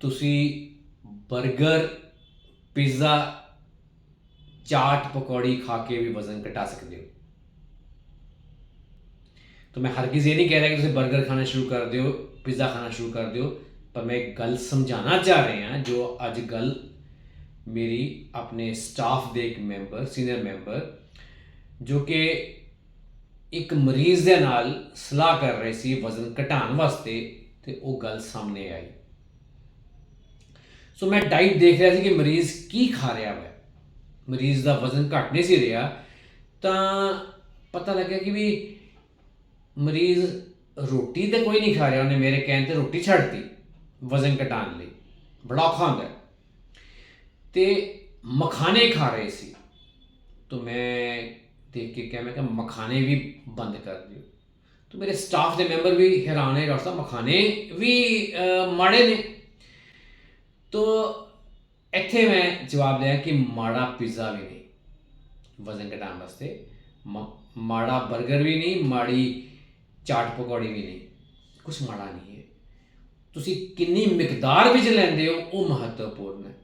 ਤੁਸੀਂ 버ਗਰ ਪੀਜ਼ਾ ਚਾਟ, ਪਕੌੜੀ ਖਾ ਕੇ ਵੀ ਵਜ਼ਨ ਘਟਾ ਸਕਦੇ ਹੋ। ਤਾਂ ਮੈਂ ਹਰਗਿਜ਼ ਇਹ ਨਹੀਂ ਕਹਿ ਰਿਹਾ ਕਿ ਤੁਸੀਂ 버ਗਰ ਖਾਣਾ ਸ਼ੁਰੂ ਕਰ ਦਿਓ ਪੀਜ਼ਾ ਖਾਣਾ ਸ਼ੁਰੂ ਕਰ ਦਿਓ, ਪਰ ਮੈਂ ਇੱਕ ਗੱਲ ਸਮਝਾਉਣਾ ਚਾਹ ਰਿਹਾ ਹਾਂ, ਜੋ ਅੱਜ ਗੱਲ ਮੇਰੀ ਆਪਣੇ ਸਟਾਫ ਦੇ ਇੱਕ ਮੈਂਬਰ ਸੀਨੀਅਰ ਮੈਂਬਰ ਜੋ ਕਿ ਇੱਕ ਮਰੀਜ਼ ਦੇ ਨਾਲ ਸਲਾਹ ਕਰ ਰਹੀ ਸੀ ਵਜ਼ਨ ਘਟਾਉਣ ਵਾਸਤੇ, ਤੇ ਉਹ ਗੱਲ ਸਾਹਮਣੇ ਆਈ। ਸੋ ਮੈਂ ਡਾਈਟ ਦੇਖ ਰਿਹਾ ਸੀ ਕਿ ਮਰੀਜ਼ ਕੀ ਖਾ ਰਿਹਾ ਹੈ ਮਰੀਜ਼ ਦਾ ਵਜ਼ਨ ਘਟ ਨਹੀਂ ਸੀ ਰਿਹਾ। ਤਾਂ ਪਤਾ ਲੱਗਿਆ ਕਿ ਵੀ ਮਰੀਜ਼ ਰੋਟੀ ਤੇ ਕੋਈ ਨਹੀਂ ਖਾ ਰਿਹਾ। ਉਹਨੇ ਮੇਰੇ ਕਹਿਣ ਤੇ ਰੋਟੀ ਛੱਡਤੀ ਵਜ਼ਨ ਘਟਾਉਣ ਲਈ। ਬੜਾ ਖਾਂਦਾ ਤੇ ਮਖਾਣੇ ਖਾ ਰਹੇ ਸੀ। ਤਾਂ ਮੈਂ ਦੇਖ ਕੇ ਕਿਹਾ, ਮੈਂ ਕਿ ਮਖਾਣੇ ਵੀ ਬੰਦ ਕਰ ਦਿਓ। ਤਾਂ ਮੇਰੇ ਸਟਾਫ ਦੇ ਮੈਂਬਰ ਵੀ ਹੈਰਾਨ ਹੈ ਡਾਕਟਰ ਸਾਹਿਬ ਮਖਾਣੇ ਵੀ ਮਾੜੇ ਨੇ। ਤੋ ਇੱਥੇ ਮੈਂ ਜਵਾਬ ਦਿਆ ਕਿ ਮਾੜਾ ਪੀਜ਼ਾ ਵੀ ਨਹੀਂ। ਵਜ਼ਨ ਘਟਾਉਣ ਵਾਸਤੇ। ਮ- ਮਾੜਾ 버ਗਰ ਵੀ ਨਹੀਂ, ਮਾੜੀ ਚਾਟ ਪਕੌੜੀ ਵੀ ਨਹੀਂ। ਕੁਝ ਮਾੜਾ ਨਹੀਂ ਹੈ। ਤੁਸੀਂ ਕਿੰਨੀ ਮਿਕਦਾਰ ਵਿੱਚ ਲੈਂਦੇ ਹੋ, ਉਹ ਮਹੱਤਵਪੂਰਨ ਹੈ।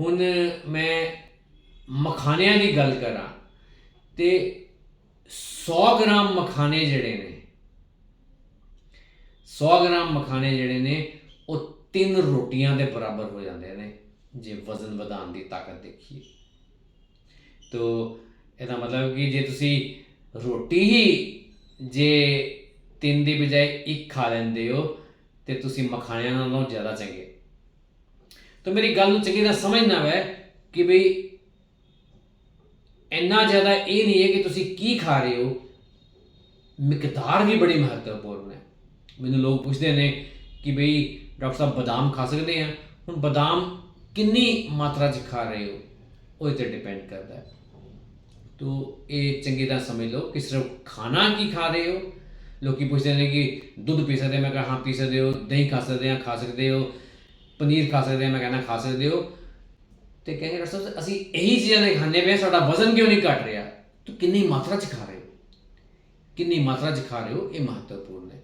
ਹੁਣ ਮੈਂ ਮਖਾਣਿਆਂ ਦੀ ਗੱਲ ਕਰਾਂ, ਤੇ 100 ਗ੍ਰਾਮ ਮਖਾਣੇ ਜਿਹੜੇ ਨੇ 100 ਗ੍ਰਾਮ ਮਖਾਣੇ ਜਿਹੜੇ ਨੇ, ਉਹ ਤਿੰਨ ਰੋਟੀਆਂ ਦੇ ਬਰਾਬਰ ਹੋ ਜਾਂਦੇ ਨੇ, ਜੇ ਵਜ਼ਨ ਵਧਾਉਣ ਦੀ ਤਾਕਤ ਦੇਖੀਏ। ਤੋ ਇਹਦਾ ਮਤਲਬ ਕਿ ਜੇ ਤੁਸੀਂ ਰੋਟੀ ਹੀ ਜੇ ਤਿੰਨ ਦੀ ਬਜਾਏ ਇੱਕ ਖਾ ਲੈਂਦੇ ਹੋ, ਤੇ ਤੁਸੀਂ ਮਖਾਣਿਆਂ ਨਾਲੋਂ ਜ਼ਿਆਦਾ ਚੰਗੇ। ਤਾਂ ਮੇਰੀ ਗੱਲ ਨੂੰ ਚੰਗੀ ਤਰ੍ਹਾਂ ਸਮਝਣਾ ਹੈ ਕਿ ਬਈ ਇੰਨਾ ਜ਼ਿਆਦਾ ਇਹ ਨਹੀਂ ਹੈ ਕਿ ਤੁਸੀਂ ਕੀ ਖਾ ਰਹੇ ਹੋ, ਮਿਕਦਾਰ ਵੀ ਬੜੀ ਮਹੱਤਵਪੂਰਨ ਹੈ। ਮੈਨੂੰ ਲੋਕ ਪੁੱਛਦੇ ਨੇ ਕਿ ਬਈ ਡਾਕਟਰ ਸਾਹਿਬ ਬਦਾਮ ਖਾ ਸਕਦੇ ਆ। ਹੁਣ ਬਦਾਮ ਕਿੰਨੀ ਮਾਤਰਾ 'ਚ ਖਾ ਰਹੇ ਹੋ ਉਹਦੇ ਤੇ ਡਿਪੈਂਡ ਕਰਦਾ ਹੈ। ਤੋ ਇਹ ਚੰਗੀ ਤਰ੍ਹਾਂ ਸਮਝ ਲਓ ਕਿ ਸਿਰਫ ਖਾਣਾ ਕੀ ਖਾ ਰਹੇ ਹੋ। ਲੋਕੀ ਪੁੱਛਦੇ ਨੇ ਕਿ ਦੁੱਧ ਪੀ ਸਕਦੇ ਮੈਂ ਕਹਾਂ ਹਾਂ ਪੀ ਸਕਦੇ ਹੋ। ਦਹੀਂ ਖਾ ਸਕਦੇ ਆ ਖਾ ਸਕਦੇ ਹੋ। ਪਨੀਰ ਖਾ ਸਕਦੇ ਆ ਮੈਂ ਕਹਿੰਦਾ ਖਾ ਸਕਦੇ ਹੋ। ਤੇ ਕਹਿੰਦੇ ਡਾਕਟਰ ਸਾਹਿਬ ਅਸੀਂ ਇਹੀ ਚੀਜ਼ਾਂ ਨਹੀਂ ਖਾਂਦੇ ਪਏ ਹਾਂ, ਸਾਡਾ ਵਜ਼ਨ ਕਿਉਂ ਨਹੀਂ ਘਟ ਰਿਹਾ? ਤੂੰ ਕਿੰਨੀ ਮਾਤਰਾ 'ਚ ਖਾ ਰਹੇ ਹੋ? ਕਿੰਨੀ ਮਾਤਰਾ 'ਚ ਖਾ ਰਹੇ ਹੋ ਇਹ ਮਹੱਤਵਪੂਰਨ ਹੈ।